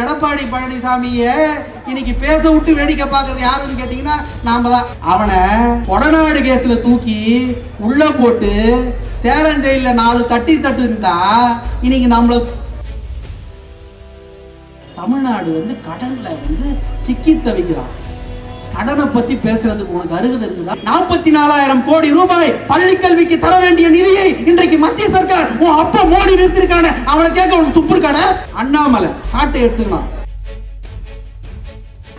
எடப்பாடி பழனிசாமிய இன்னைக்கு பேச விட்டு வேடிக்கை பார்க்கறது யாருன்னு கேட்டீங்கன்னா நாம தான். அவனை கொடநாடு கேஸ்ல தூக்கி உள்ள போட்டு சேலம் ஜெயில நாலு தட்டி தட்டு இருந்தா இன்னைக்கு நம்மள தமிழ்நாடு வந்து கடனில் வந்து சிக்கி தவிக்கிறான். கடனை பத்தி பேசுறதுக்கு உனக்கு அருகதை இருக்குதா? நாற்பத்தி நாலாயிரம் கோடி ரூபாய் பள்ளி கல்விக்கு தர வேண்டிய நிதியை இன்றைக்கு மத்திய சர்க்கார் உன் அப்பா மோடி நிறுத்திருக்கான. அவனை கேட்க உனக்கு துப்பு அண்ணாமலை சாட்டை எடுத்துக்கலாம்.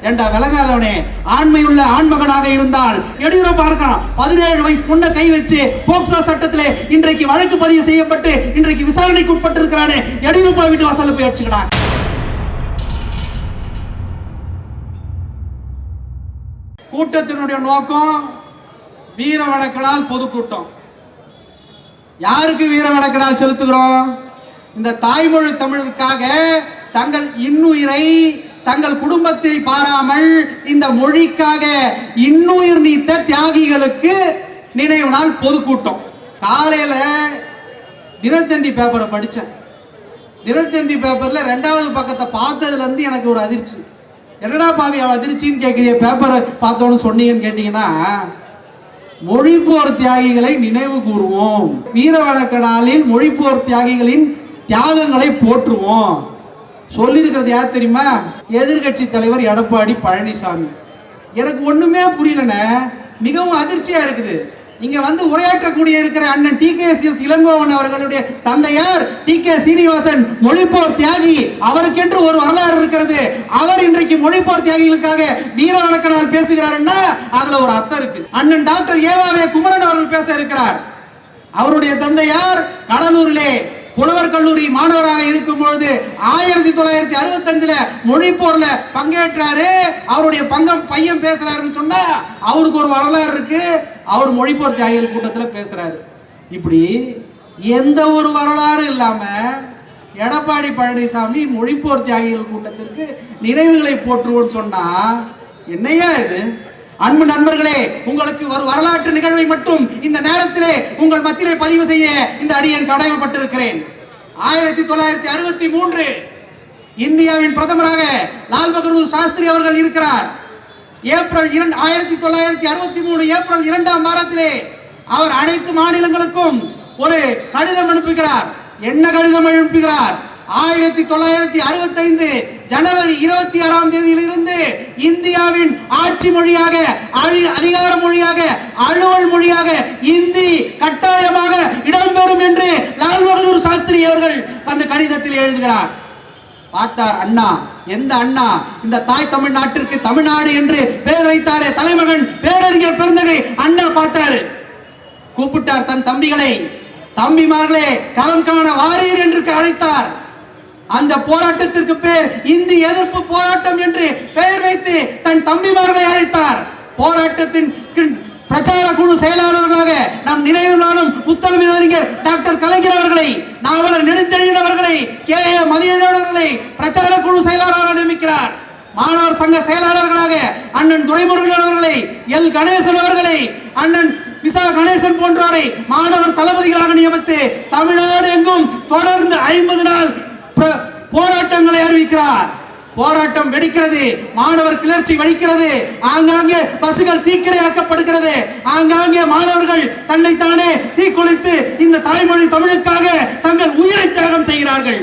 ஏண்டா விளங்காதவனே ஆண்மையுள்ள ஆண்மகனாக இருந்தால் எடியூரப்பா இருக்கான். பதினேழு வயசு பொண்ணை கை வச்சு போக்சோ சட்டத்திலே இன்றைக்கு வழக்கு பதிவு செய்யப்பட்டு இன்றைக்கு விசாரணைக்கு உட்பட்டு இருக்கிறானே எடியூரப்பா வீட்டு வாசல்ல போய் அடிச்சுக்கிறான். கூட்டத்தினுடைய நோக்கம் வீர வணக்கனால் பொதுக்கூட்டம். யாருக்கு வீர வணக்கனால் செலுத்துகிறோம்? இந்த தாய்மொழி தமிழுக்காக தங்கள் இன்னுயிரை தங்கள் குடும்பத்தை பாராமல் இந்த மொழிக்காக இன்னுயிர் நீத்த தியாகிகளுக்கு நினைவு நாள் பொதுக்கூட்டம். காலையில தினத்தந்தி பேப்பரை படித்தேன் தினத்தந்தி பேப்பரில் ரெண்டாவது பக்கத்தை பார்த்ததுலேருந்து எனக்கு ஒரு அதிர்ச்சி. என்னடா பாவி அவள் அதிர்ச்சின்னு கேட்குறிய பேப்பரை பார்த்தோன்னு சொன்னீங்கன்னு கேட்டிங்கன்னா மொழிப்போர் தியாகிகளை நினைவு கூறுவோம். வீர வழக்கடாலில் நாளில் மொழிப்போர் தியாகிகளின் தியாகங்களை போற்றுவோம். சொல்லியிருக்கிறது யார் தெரியுமா? எதிர்கட்சி தலைவர் எடப்பாடி பழனிசாமி. எனக்கு ஒண்ணுமே புரியலண்ணே மிகவும் அதிர்ச்சியா இருக்குது. இங்க வந்து உரையாற்றக்கூடிய இருக்கிற அண்ணன் T K S S Elangovan அவர்களுடைய தந்தையார் டி கே சீனிவாசன் மொழிப்போர் தியாகி. அவருக்கென்று ஒரு வரலாறு இருக்கிறது. அவர் இன்றைக்கு மொழிப்போர் தியாகிகளுக்காக வீர வணக்கனால் பேசுகிறாருன்னா அதுல ஒரு அர்த்தம் இருக்கு. அண்ணன் டாக்டர் ஏவாவே குமரன் அவர்கள் பேச இருக்கிறார். அவருடைய தந்தையார் கடலூரிலே புலவர் கல்லூரி மாணவராக இருக்கும் பொழுது ஆயிரத்தி தொள்ளாயிரத்தி அறுபத்தஞ்சுல மொழி போர்ல பங்கேற்றாரு. அவருடைய பங்கம் பையன் பேசுறாருன்னு சொன்னா அவருக்கு ஒரு வரலாறு இருக்கு. அவர் மொழிபோர் தியாகிகள் கூட்டத்தில் பேசுகிறாரு இப்படி எந்த ஒரு வரலாறு இல்லாமல் எடப்பாடி பழனிசாமி மொழிப்போர் தியாகிகள் கூட்டத்திற்கு நினைவுகளை போற்றுவோன்னு சொன்னால் என்னையா இது? அன்பு நண்பர்களே உங்களுக்கு ஒரு வரலாற்று நிகழ்வை மட்டும் இந்த நேரத்திலே உங்கள் மத்தியிலே பதிவு செய்ய இந்த அடியன் கடமைப்பட்டிருக்கிறேன் ஆயிரத்தி தொள்ளாயிரத்தி அறுபத்தி மூன்று இந்தியாவின் பிரதமராக லால் பகதூர் சாஸ்திரி அவர்கள் இருக்கிறார். ஏப்ரல் இரண்டு ஆயிரத்தி தொள்ளாயிரத்தி அறுபத்தி மூணு ஏப்ரல் இரண்டாம் வாரத்திலே அவர் அனைத்து மாநிலங்களுக்கும் ஒரு கடிதம் அனுப்புகிறார். என்ன கடிதம் அனுப்புகிறார்? ஆயிரத்தி தொள்ளாயிரத்தி அறுபத்தைந்து ஜனவரி இருபத்தி ஆறாம் தேதியிலிருந்து இந்தியாவின் ஆட்சி மொழியாக அழி- அதிகார மொழியாக அலுவல் மொழியாக இந்தி கட்டாயமாக இடம்பெறும் என்று லால் பகதூர் சாஸ்திரி அவர்கள் அந்த கடிதத்தில் எழுதுகிறார். பார்த்தார் அண்ணா. எந்த அண்ணா இந்த தாய் தமிழ்நாட்டிற்கு தமிழ்நாடு என்று பெயர் வைத்தாரே தலைமகன் பேரறிஞர் பெருந்தகை அண்ணா பார்த்தாரு. கூப்பிட்டார் தன் தம்பிகளை. தம்பிமார்களே களம் காண வாரீர் என்று அழைத்தார். அந்த போராட்டத்திற்கு பேர் இந்தி எதிர்ப்பு போராட்டம் என்று பெயர் வைத்து தன் தம்பிமார்களை அழைத்தார். போராட்டத்தின் பிரச்சார குழு செயலாளர்களாக நம் நினைவு நாளும் முத்தமிழ் அறிஞர் டாக்டர் கலைஞர் அவர்களை நாவலர் நெடுஞ்செழியன் அவர்களை கே ஏ மதியன் அவர்களை பிரச்சார குழு செயலாளராக நியமிக்கிறார். மாணவர் சங்க செயலாளர்களாக அண்ணன் துரைமுருகன் அவர்களை எல். கணேசன் அவர்களை அண்ணன் விசா கணேசன் போன்றோரை மாணவர் தளபதிகளாக நியமித்து தமிழ்நாடு எங்கும் தொடர்ந்து ஐம்பது நாள் போராட்டங்களை அறிவிக்கிறார். போராட்டம் வெடிக்கிறது மாணவர் கிளர்ச்சி வெடிக்கிறது ஆங்காங்கே பஸ்கள் தீக்கிரையாக்கப்படுகிறது ஆங்காங்கே மாணவர்கள் தன்னைத்தானே தீக்குளித்து இந்த தாய்மொழி தமிழுக்காக தங்கள் உயிரை தியாகம் செய்கிறார்கள்.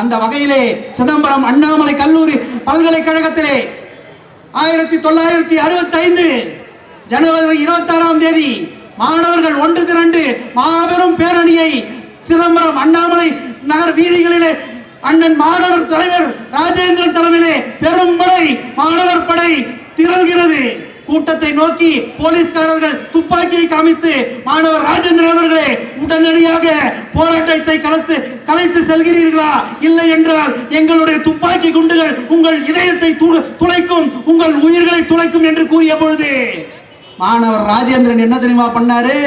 அந்த வகையிலே சிதம்பரம் அண்ணாமலை கல்லூரி பல்கலைக்கழகத்திலே ஆயிரத்தி தொள்ளாயிரத்தி அறுபத்தி ஐந்து ஜனவரி இருபத்தாறாம் தேதி மாணவர்கள் ஒன்று திரண்டு மாபெரும் பேரணியை சிதம்பரம் அண்ணாமலை நகர் வீதிகளிலே அண்ணன் மாணவர் தலைவர் ராஜேந்திரன் தலைமையிலே பெரும்படை மாணவர் படை திரள்கிறது. கூட்டத்தை நோக்கி போலீஸ்காரர்கள் துப்பாக்கியை காமித்து மாணவர் ராஜேந்திரன் அவர்களே உடனடியாக போராட்டத்தை கலத்து கலைத்து செல்கிறீர்களா? இல்லை என்றால் எங்களுடைய துப்பாக்கி குண்டுகள் உங்கள் இதயத்தை துளைக்கும் உங்கள் உயிர்களை துளைக்கும் என்று கூறிய பொழுது மாணவர் ராஜேந்திரன் என்ன தெரியுமா பண்ணாரு?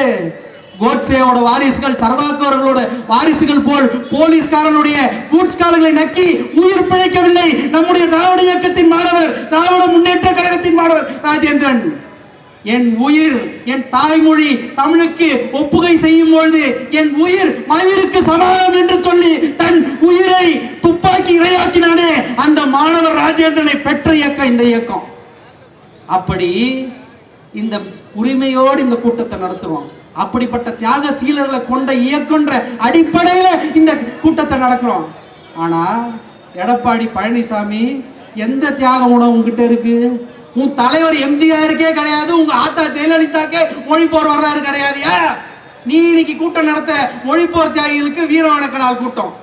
கோட்சேவோட வாரிசுகள் சர்வாக்கவர்களோட வாரிசுகள் போல் போலீஸ்காரனுடைய பூட்ஸ் நக்கி உயிர் பிழைக்கவில்லை. நம்முடைய திராவிட இயக்கத்தின் மாணவர் திராவிட முன்னேற்ற கழகத்தின் மாணவர் ராஜேந்திரன். என் உயிர் என் தாய்மொழி தமிழுக்கு ஒப்புகை செய்யும் பொழுது என் உயிர் மயிருக்கு சமானம் என்று சொல்லி தன் உயிரை துப்பாக்கி இரையாக்கினானே அந்த மாணவர் ராஜேந்திரனை பெற்ற இயக்கம் இந்த இயக்கம். அப்படி இந்த உரிமையோடு இந்த கூட்டத்தை நடத்துவோம் அப்படிப்பட்ட தியாக சீலர்களை கொண்ட இயக்குன்ற அடிப்படையில் இந்த கூட்டத்தை நடக்கிறோம். ஆனா எடப்பாடி பழனிசாமி எந்த தியாக உணவு உங்ககிட்ட இருக்கு? உன் தலைவர் எம்ஜிஆருக்கே கிடையாது உங்க ஆத்தா ஜெயலலிதாக்கே மொழி போர் கிடையாது ஏன்? நீ இன்னைக்கு கூட்டம் நடத்துற மொழிப்போர் தியாகிகளுக்கு வீரவணக்கடால் கூட்டம்.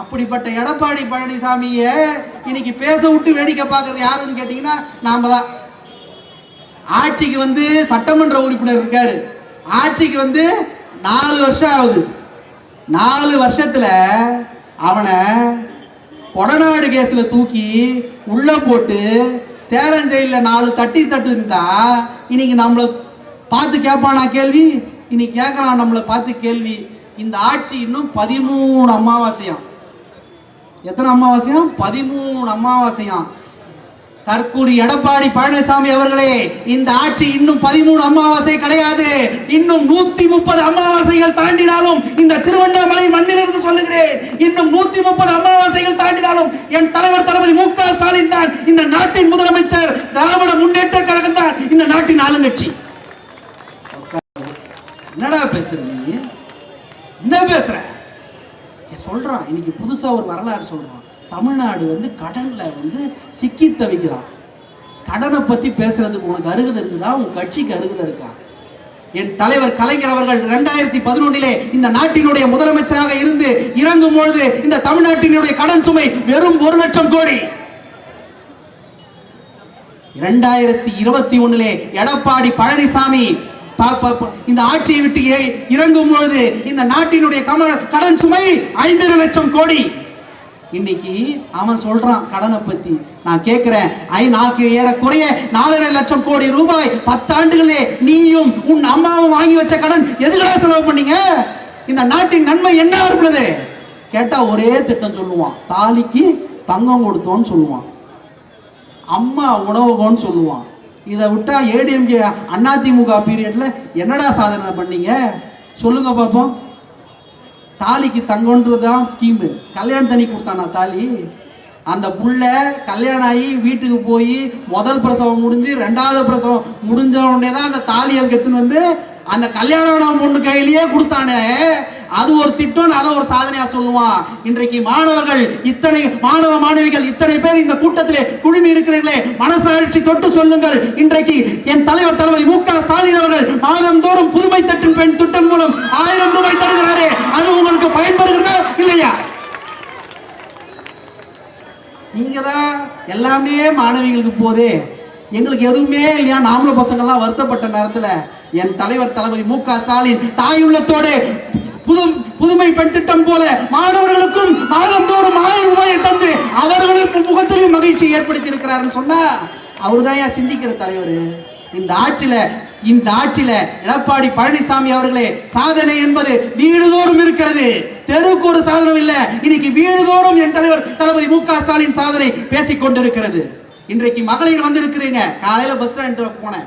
அப்படிப்பட்ட எடப்பாடி பழனிசாமிய இன்னைக்கு பேச விட்டு வேடிக்கை பார்க்கறது யாருன்னு கேட்டீங்கன்னா நாம தான். ஆட்சிக்கு வந்து சட்டமன்ற உறுப்பினர் இருக்காரு. ஆட்சிக்கு வந்து நாலு வருஷம் ஆகுது. நாலு வருஷத்துல அவனை கொடநாடு கேஸில் தூக்கி உள்ள போட்டு சேலம் ஜெயிலில் நாலு தட்டி தட்டு இருந்தா இன்னைக்கு நம்மளை பார்த்து கேட்பானா கேள்வி? இன்னைக்கு கேட்கறான் நம்மளை பார்த்து கேள்வி. இந்த ஆட்சி இன்னும் பதிமூணு அமாவாசையாம். எத்தனை அமாவாசையாம்? பதிமூணு அமாவாசையாம். தற்கூறி எடப்பாடி பழனிசாமி அவர்களே இந்த ஆட்சி இன்னும் பதிமூணு அமாவாசை கிடையாது. இன்னும் நூத்தி முப்பது அமாவாசைகள் தாண்டினாலும் இந்த திருவண்ணாமலை மண்ணிலிருந்து சொல்லுகிறேன். இன்னும் நூத்தி முப்பது அமாவாசைகள் தாண்டினாலும் என் தலைவர் தளபதி மு க ஸ்டாலின் தான் இந்த நாட்டின் முதலமைச்சர். திராவிட முன்னேற்ற கழகம் தான் இந்த நாட்டின் ஆளுங்கட்சி. என்னடா பேசுற நீ? என்ன பேசுற? சொல்றான். இன்னைக்கு புதுசா ஒரு வரலாறு சொல்றான். தமிழ்நாடு வந்து கடனில் வந்து சிக்கி தவிக்கிறான். கடனை பற்றி பேசுறதுக்கு உனக்கு அருகதை இருக்குதா? உன் கட்சிக்கு அருகதை இருக்கா? என் தலைவர் கலைஞர் அவர்கள் ரெண்டாயிரத்தி பதினொன்னிலே இந்த நாட்டினுடைய முதலமைச்சராக இருந்து இறங்கும் பொழுது இந்த தமிழ்நாட்டினுடைய கடன் சுமை வெறும் ஒரு லட்சம் கோடி. இரண்டாயிரத்தி இருபத்தி ஒன்னிலே எடப்பாடி பழனிசாமி இந்த ஆட்சியை விட்டு ஏ- இறங்கும் பொழுது இந்த நாட்டினுடைய கம கடன் சுமை ஐந்தரை லட்சம் கோடி. இன்னைக்கு அவன் சொல்றான் கடனை பத்தி. நான் கேட்கிறேன் ஐ நாக்கு ஏறக்குறைய நாலரை லட்சம் கோடி ரூபாய் பத்தாண்டுகளே நீயும் உன் அம்மாவும் வாங்கி வச்ச கடன் எதுக்கடா செலவு பண்ணீங்க? இந்த நாட்டின் நன்மை என்ன இருக்கிறது கேட்டா ஒரே திட்டம் சொல்லுவான் தாலிக்கு தங்கம் கொடுத்தோன்னு சொல்லுவான். அம்மா உணவகம்னு சொல்லுவான். இதை விட்டா ஏடிஎம்கே அதிமுக பீரியட்ல என்னடா சாதனை பண்ணீங்க? சொல்லுங்க பார்ப்போம் தாலிக்கு தங்கன்றது தான் ஸ்கீமு கல்யாணம் தண்ணி கொடுத்தானா தாலி? அந்த புள்ள கல்யாணம் ஆகி வீட்டுக்கு போய் முதல் பிரசவம் முடிஞ்சு ரெண்டாவது பிரசவம் முடிஞ்ச உடனே தான் அந்த தாலி அதுக்கு எடுத்துன்னு வந்து அந்த கல்யாணம் பொண்ணு கையிலேயே கொடுத்தானே? அது ஒரு திட்டம் அதை ஒரு சாதனையா சொல்லுவான். இன்றைக்கு மாணவர்கள் இத்தனை மாணவ மாணவிகள் இத்தனை பேர் இந்த கூட்டத்திலே குழுமி இருக்கிறீர்களே மனசாட்சி தொட்டு சொல்லுங்கள். இன்றைக்கு என் தலைவர் தளபதி மு க ஸ்டாலின் அவர்கள் மாதந்தோறும் புதுமை தட்டின் பெண் திட்டம் மூலம் ஆயிரம் ரூபாய் தருகிறாரே அது உங்களுக்கு பயன்படுகிறதா இல்லையா? நீங்க தான் எல்லாமே மாணவிகளுக்கு போதே. எங்களுக்கு எதுவுமே இல்லையா? நாமளும் பசங்கள்லாம் வருத்தப்பட்ட நேரத்தில் என் தலைவர் தளபதி மு க ஸ்டாலின் தாயுள்ளத்தோடு புது புதுமை பெண் திட்டம் போல மாணவர்களுக்கும் மாதந்தோறும் ஆயிரம் ரூபாயை தந்து அவர்களுக்கு முகத்திலும் மகிழ்ச்சி ஏற்படுத்தி இருக்கிறாருன்னு சொன்னா அவர்தான் ஏன் சிந்திக்கிற தலைவர். இந்த ஆட்சியில இந்த ஆட்சியில எடப்பாடி பழனிசாமி அவர்களே சாதனை என்பது வீடுதோறும் இருக்கிறது. தெருவுக்கு ஒரு சாதனம் இல்ல. இன்னைக்கு வீடுதோறும் என் தலைவர் தளபதி மு க ஸ்டாலின் சாதனை பேசிக் கொண்டிருக்கிறது. இன்றைக்கு மகளிர் வந்திருக்கிறீங்க. காலையில பஸ் ஸ்டாண்டு போனேன்.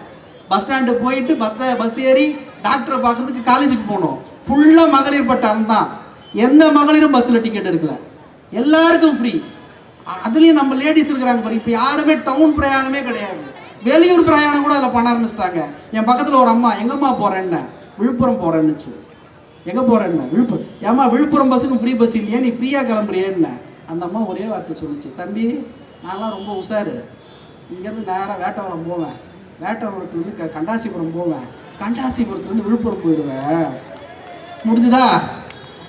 பஸ் ஸ்டாண்டு போயிட்டு பஸ் பஸ் ஏறி டாக்டரை பார்க்கறதுக்கு காலேஜுக்கு போனோம். ஃபுல்லாக மகளிர் பட்டம் தான் எந்த மகளிரும் பஸ்ஸில் டிக்கெட் எடுக்கல. எல்லாருக்கும் ஃப்ரீ அதுலேயும் நம்ம லேடிஸ் இருக்கிறாங்க பாரு இப்போ யாருமே டவுன் பிரயாணமே கிடையாது. வெளியூர் பிரயாணம் கூட அதில் பண்ண ஆரம்பிச்சிட்டாங்க. என் பக்கத்தில் ஒரு அம்மா எங்கம்மா போகிறேன்னு விழுப்புரம் போகிறேன்னுச்சு எங்கே போகிறேன்னு விழுப்புரம் ஏம்மா விழுப்புரம் பஸ்ஸுக்கு ஃப்ரீ பஸ் இல்லையா நீ ஃப்ரீயாக கிளம்புறியேன்னு? அந்த அம்மா ஒரே வார்த்தை சொல்லிச்சு. தம்பி நான்லாம் ரொம்ப உஷாரு. இங்கேருந்து நேராக வேட்டவரம் போவேன். வேட்டவரத்துலேருந்து க கண்டாசிபுரம் போவேன். கண்டாசிபுரத்துலேருந்து விழுப்புரம் போயிடுவேன். முடிஞ்சுதா?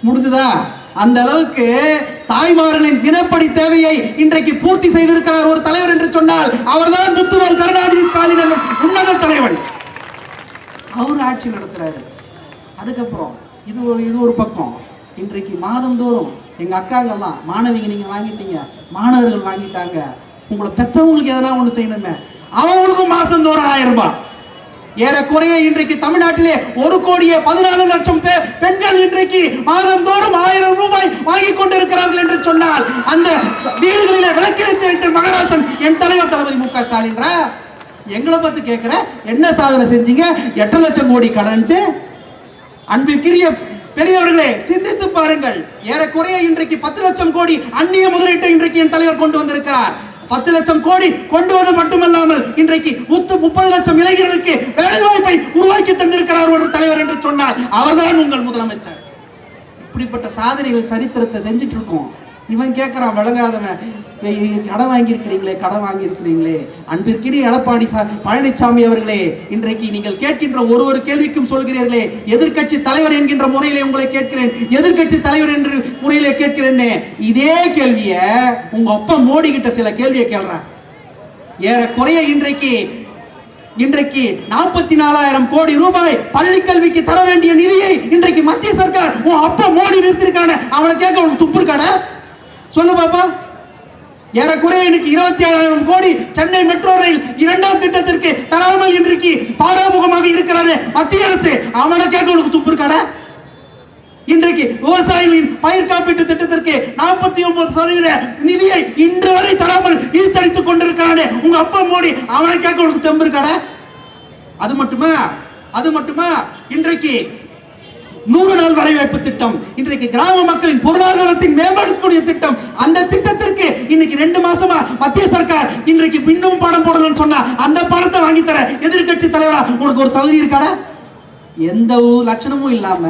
முடிஞ்சுதா? அந்த அளவுக்கு தாய்மார்களின் தினப்படி தேவையை இன்றைக்கு பூர்த்தி செய்திருக்கிறார் ஒரு தலைவர் என்று சொன்னால் அவர்தான் முத்துவேல் கருணாநிதி ஸ்டாலின் என்னும் உன்னத தலைவன். அவர் ஆட்சி நடத்துறாரு. அதுக்கப்புறம் இது ஒரு இது ஒரு பக்கம். இன்றைக்கு மாதந்தோறும் எங்கள் அக்காங்கெல்லாம் மாணவிங்க நீங்கள் வாங்கிட்டீங்க மாணவர்கள் வாங்கிட்டாங்க. உங்களை பெற்றவங்களுக்கு எதனா ஒன்று செய்யணுமே. அவங்களுக்கும் மாதந்தோறும் ஆயிரம் ரூபாய். ஏறக்குறைய இன்றைக்கு தமிழ்நாட்டிலே ஒரு கோடியே பதினாலு லட்சம் பேர் இன்றைக்கு மாதந்தோறும் ஆயிரம் ரூபாய் வாங்கி கொண்டிருக்கிறார்கள் என்று சொன்னால் அந்த வீடுகளிலே விளக்கெடுத்து வைத்த மகராசன் என் தலைவர் தளபதி மு க ஸ்டாலின் எங்களை பத்தி கேட்குற என்ன சாதனை செஞ்சீங்க? எட்டு லட்சம் கோடி கடன்ட்டு? அன்பிற்குரிய பெரியவர்களே சிந்தித்து பாருங்கள். ஏறக்குறைய இன்றைக்கு பத்து லட்சம் கோடி அந்நிய முதலீட்டை இன்றைக்கு என் தலைவர் கொண்டு வந்திருக்கிறார். பத்து லட்சம் கோடி கொண்டு வந்து மட்டுமல்லாமல் இன்றைக்கு முத்து முப்பது லட்சம் இளைஞர்களுக்கு வேலை வாய்ப்பை உருவாக்கி தந்திருக்கிறார் ஒரு தலைவர் என்று சொன்னார் அவர்தான் உங்கள் முதலமைச்சர். இப்படிப்பட்ட சாதனைகள் சரித்திரத்தை செஞ்சுட்டு இருக்கோம் இவன் கேட்குறான் வழங்காதவன் கடன் வாங்கியிருக்கிறீங்களே கடன் வாங்கியிருக்கிறீங்களே. அன்பிற்கினி எடப்பாடி சா பழனிசாமி அவர்களே இன்றைக்கு நீங்கள் கேட்கின்ற ஒரு ஒரு கேள்விக்கும் சொல்கிறீர்களே எதிர்க்கட்சி தலைவர் என்கின்ற முறையிலே உங்களை கேட்கிறேன் எதிர்க்கட்சி தலைவர் என்று முறையிலே கேட்கிறேன்னு. இதே கேள்வியை உங்க அப்பா மோடி கிட்ட சில கேள்வியை கேள்றேன் ஏறக்குறைய இன்றைக்கு இன்றைக்கு நாற்பத்தி நாலாயிரம் கோடி ரூபாய் பள்ளி கல்விக்கு தர வேண்டிய நிதியை இன்றைக்கு மத்திய சர்க்கார் உன் அப்பா மோடி நிறுத்திருக்கான. அவனை கேட்க உனக்கு துப்பு இருக்கான? சொல்லு பாப்பா. ஏறக்குறைய இன்னைக்கு இருபத்தி ஏழாயிரம் கோடி சென்னை மெட்ரோ ரயில் இரண்டாம் திட்டத்திற்கு தராமல் இன்றைக்கு பாராமுகமாக இருக்கிறாரு மத்திய அரசு. அவனை கேட்க உனக்கு துப்பு இருக்கான? இன்றைக்கு விவசாயிகளின் பயிர் காப்பீட்டு திட்டத்திற்கு நாற்பத்தி ஒன்பது சதவீத நிதியை இன்று வரை தராமல் இழுத்தடித்துக் கொண்டிருக்கிறானே. உங்க அப்பா மோடி அவனை கேட்க உனக்கு தெம்பு இருக்காடா? அது மட்டுமா? அது மட்டுமா? இன்றைக்கு நூறு நாள் வேலைவாய்ப்பு திட்டம் இன்றைக்கு கிராம மக்களின் பொருளாதாரத்தின் மேம்படுத்தக்கூடிய திட்டம் அந்த திட்டத்திற்கு இன்னைக்கு ரெண்டு மாசமா மத்திய சர்க்கார் இன்றைக்கு இன்னும் பணம் போடணும்னு சொன்னா அந்த பணத்தை வாங்கி தர எதிர்க்கட்சி தலைவரா உனக்கு ஒரு தகுதி இருக்காடா? எந்த ஒரு லட்சணமும் இல்லாம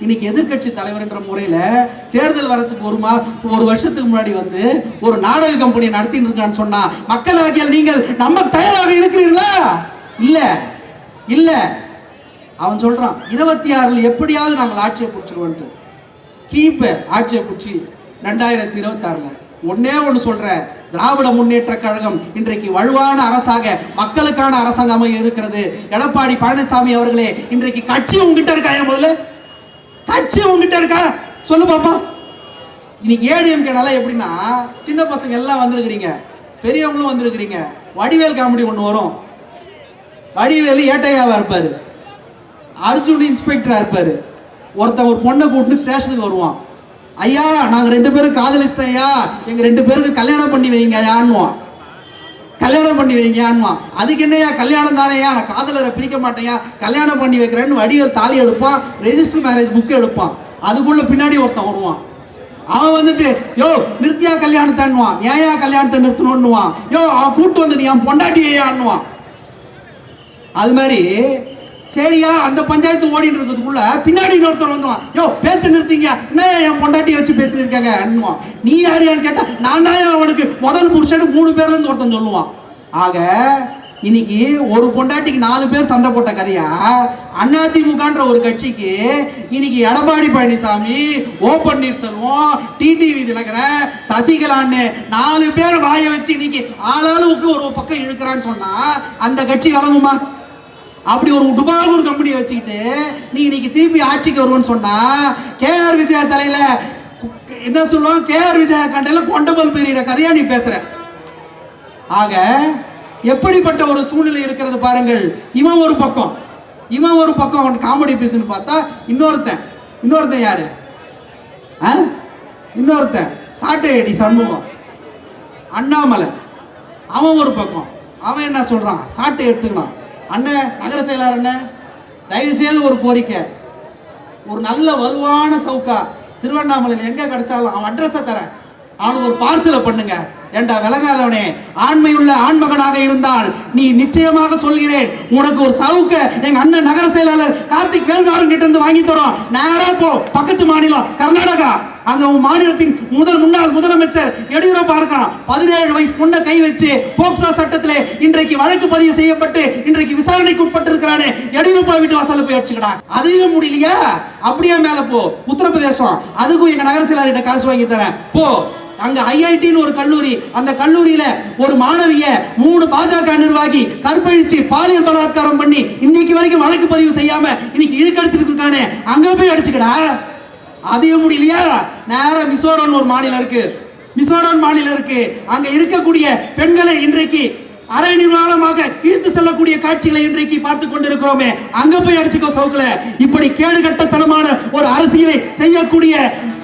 இன்னைக்கு எதிர்க்கட்சி தலைவர் என்ற தேர்தல் வரத்துக்கு ஒரு மா ஒரு வருஷத்துக்கு முன்னாடி வந்து ஒரு நாடக கம்பெனி நடத்திட்டு இருக்கான்னு சொன்னா மக்களாகிய நீங்கள் நம்ம தயாராக இருக்கிறீர்களா? இல்ல. இல்ல. அவன் சொல்றான் இருபத்தி ஆறில் எப்படியாவது நாங்கள் ஆட்சியை பிடிச்சிருவோன்ட்டு. கீப்ப ஆட்சியை பிடிச்சி ரெண்டாயிரத்தி இருபத்தாறுல ஒன்னே ஒன்று சொல்கிறேன் திராவிட முன்னேற்ற கழகம் இன்றைக்கு வலுவான அரசாக மக்களுக்கான அரசாங்கமாக இருக்கிறது. எடப்பாடி பழனிசாமி அவர்களே இன்றைக்கு கட்சி உங்ககிட்ட இருக்கா முதல்ல? கட்சி உங்ககிட்ட இருக்கா? சொல்லு பாப்பா. இன்னைக்கு ஏடிஎம்கே நல்லா எப்படின்னா சின்ன பசங்க எல்லாம் வந்திருக்கிறீங்க. பெரியவங்களும் வந்திருக்கிறீங்க. வடிவேல் காமெடி ஒன்று வரும். வடிவேலு ஏட்டையாவா இருப்பார். அர்ஜுன் இன்ஸ்பெக்டராக இருப்பார். ஒருத்தன் ஒரு பொண்ணை கூட்டிட்டு ஸ்டேஷனுக்கு வருவான். ஐயா நாங்கள் ரெண்டு பேரும் காதலிச்சிட்டோம் ஐயா. எங்கள் ரெண்டு பேருக்கு கல்யாணம் பண்ணி வைங்க ஐயான்னுவான். கல்யாணம் பண்ணி வைங்கயான்மா அதுக்கு என்னையா கல்யாணம் தானேயா? நான் காதலரை பிரிக்க மாட்டேயா கல்யாணம் பண்ணி வைக்கிறேன்னு வடிவேல் தாலி எடுப்பான் ரெஜிஸ்டர் மேரேஜ் புக் எடுப்பான். அதுக்குள்ள பின்னாடி ஒருத்தன் வருவான். அவன் வந்துட்டு யோ நிறுத்தியா கல்யாணத்தான்னுவான். ஏயா கல்யாணத்தை நிறுத்தணும்னுவான் யோ அவன் கூட்டு வந்தது என் பொண்டாட்டியான்னுவான் அது மாதிரி சரியா அந்த பஞ்சாயத்து ஓடிட்டு இருக்கிறதுக்குள்ள பின்னாடி இன்னொருத்தர் வந்துவான் யோ பேச்ச நிறுத்திங்க. என்ன என் பொண்டாட்டியை வச்சு பேசினிருக்காங்க? அண்ணுவான் நீ யாருன்னு கேட்டா நான் தான் அவனுக்கு. முதல் புருஷன் மூணு பேர்ல இருந்து ஒருத்தன் சொல்லுவான். ஆக இன்னைக்கு ஒரு பொண்டாட்டிக்கு நாலு பேர் சண்டை போட்ட கதையா? அதிமுகன்ற ஒரு கட்சிக்கு இன்னைக்கு எடப்பாடி பழனிசாமி ஓ பன்னீர்செல்வம் டிடிவி தினகரன் சசிகலான்னு நாலு பேர் வாய வச்சு இன்னைக்கு ஆளாளுக்கு ஒரு பக்கம் இழுக்கிறான்னு சொன்னா அந்த கட்சி வழங்குமா அப்படி ஒரு டுபாகூர் கம்பெனியை வச்சுக்கிட்டு நீ இன்னைக்கு திருப்பி ஆட்சிக்கு வருவோன்னு சொன்னா கேஆர் விஜயா தலையில என்ன சொல்லுவோம் கேஆர் விஜயா கண்டையில கொண்டபல் பெரியற கதையா நீ பேசுற. ஆக எப்படிப்பட்ட ஒரு சூழ்நிலை இருக்கிறது பாருங்கள். இவன் ஒரு பக்கம். இவன் ஒரு பக்கம் அவன் காமெடி பீஸ்னு பார்த்தா இன்னொருத்தன். இன்னொருத்தன் யாரு? ஆ? இன்னொருத்தன். சாட்டை அடி சண்முகம். அண்ணாமலை. அவன் ஒரு பக்கம். அவன் என்ன சொல்றான்? சாட்டை எடுத்துக்கலாம் அண்ணன் நகர செயலாளர் அண்ணன் தயவு செய்து ஒரு கோரிக்கை. ஒரு நல்ல வலுவான சவுக்கா. திருவண்ணாமலையில் எங்க கிடைச்சாலும் அவன் அட்ரஸை தரேன். அவனுக்கு ஒரு பார்சலை பண்ணுங்க. ஏண்டா விலகாதவனே? ஆண்மையுள்ள ஆண்மகனாக இருந்தால் நீ நிச்சயமாக சொல்கிறேன். உனக்கு ஒரு சவுக்க எங்க அண்ணன் நகர செயலாளர் கார்த்திக் வேல்மாறன் கிட்ட இருந்து வாங்கி தரோம். நேரா போ. பக்கத்து மாநிலம் கர்நாடகா. அங்க உன் மாநிலத்தின் முதல் முன்னாள் முதலமைச்சர் எடியூரப்பா இருக்கான். பதினேழு வயசு பொண்ணை கை வச்சு போக்சோ சட்டத்தில் இன்றைக்கு வழக்கு பதிவு செய்யப்பட்டு இன்றைக்கு விசாரணைக்கு உட்பட்டிருக்கிறானே. எடியூரப்பா வீட்டு வாசல்ல போய் அடிச்சுக்கடா. அதையும் முடியலையா? அப்படியே மேல போ. உத்தரப்பிரதேசம். அதுக்கும் எங்க நகர செயலாளர்கிட்ட காசு வாங்கி தரேன். போ. அங்க ஐஐடின்னு ஒரு கல்லூரி. அந்த கல்லூரியில ஒரு மாணவிய மூணு பாஜக நிர்வாகி கற்பழிச்சு பாலியல் பலாத்காரம் பண்ணி இன்னைக்கு வரைக்கும் வழக்கு பதிவு செய்யாம இன்னைக்கு இழுக்கெடுத்துட்டு இருக்கானே. அங்க போய் அடிச்சுக்கடா. அதையும் முடியலையா? நேரம் மிசோரன் ஒரு மாநிலம் இருக்கு. மிசோரம் மாநிலம் இருக்கு. அங்க இருக்கக்கூடிய பெண்களை இன்றைக்கு அரை நிர்வாணமாக இழுத்து செல்லக்கூடிய காட்சிகளை இன்றைக்கு பார்த்து கொண்டிருக்கிறோமே. அங்க போய் அடிச்சுக்கோ சவுக்கல. இப்படி கேடுகட்டத்தனமான ஒரு அரசியலை செய்யக்கூடிய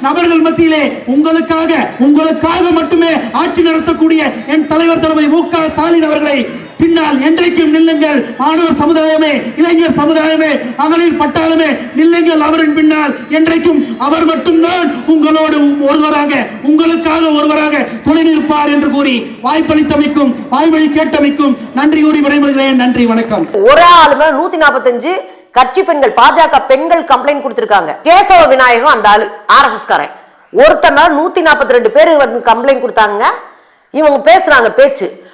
நபர்கள் மத்தியிலே உங்களுக்காக உங்களுக்காக மட்டுமே ஆட்சி நடத்தக்கூடிய என் தலைவர் தலைமை மு க ஸ்டாலின் அவர்களை பின்னால் என்றைக்கும் நில்லுங்கள். மாணவர் சமுதாயமே இளைஞர் சமுதாயமே மகளிர் பட்டாளமே நில்லுங்கள் அவரின் பின்னால். என்றைக்கும் அவர் மட்டும்தான் உங்களோடு ஒருவராக உங்களுக்காக ஒருவராக துணை நிற்பார் என்று கூறி வாய்ப்பளித்தமைக்கும் வாய்வழி கேட்டமைக்கும் நன்றி கூறி விடைபெறுகிறேன். நன்றி வணக்கம். ஒரு ஆளுமே நூத்தி நாற்பத்தஞ்சு கட்சி பெண்கள் பாஜக பெண்கள் கம்ப்ளைண்ட் கொடுத்திருக்காங்க. கேசவ விநாயகம் அந்த ஆளு ஆர்எஸ்எஸ் காரன். ஒருத்தர் நூத்தி நாற்பத்தி ரெண்டு பேர் வந்து கம்ப்ளைண்ட் கொடுத்தாங்க. இவங்க பேசுறாங்க பேச்சு.